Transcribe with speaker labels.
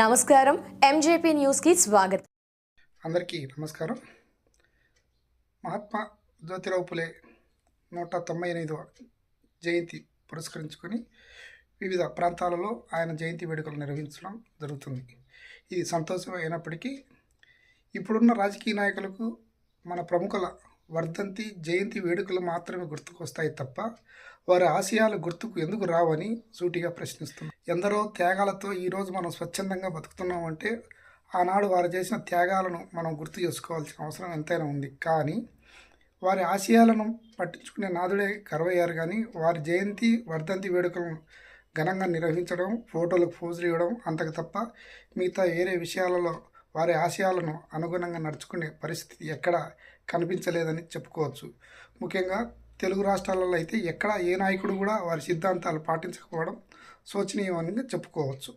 Speaker 1: నమస్కారం. ఎంజేపీ న్యూస్కి స్వాగతం.
Speaker 2: అందరికీ నమస్కారం. మహాత్మా జ్యోతిరావు పులే నూట తొంభై ఎనిమిదవ జయంతి పురస్కరించుకొని వివిధ ప్రాంతాలలో ఆయన జయంతి వేడుకలు నిర్వహించడం జరుగుతుంది. ఇది సంతోషం అయినప్పటికీ ఇప్పుడున్న రాజకీయ నాయకులకు మన ప్రముఖుల వర్ధంతి జయంతి వేడుకలు మాత్రమే గుర్తుకొస్తాయి తప్ప వారి ఆశయాలు గుర్తుకు ఎందుకు రావని సూటిగా ప్రశ్నిస్తున్నారు ఎందరో త్యాగాలతో ఈరోజు మనం స్వచ్ఛందంగా బతుకుతున్నామంటే ఆనాడు వారు చేసిన త్యాగాలను మనం గుర్తు చేసుకోవాల్సిన అవసరం ఎంతైనా ఉంది. కానీ వారి ఆశయాలను పట్టించుకునే నాదుడే కరువయ్యారు కానీ వారి జయంతి వర్ధంతి వేడుకలను ఘనంగా నిర్వహించడం ఫోటోలకు పోజులు ఇవ్వడం అంతకు తప్ప మిగతా వేరే విషయాలలో వారి ఆశయాలను అనుగుణంగా నడుచుకునే పరిస్థితి ఎక్కడా కనిపించలేదని చెప్పుకోవచ్చు. ముఖ్యంగా తెలుగు రాష్ట్రాలలో అయితే ఎక్కడ ఏ నాయకుడు కూడా వారి సిద్ధాంతాలు పాటించకపోవడం శోచనీయమని చెప్పుకోవచ్చు.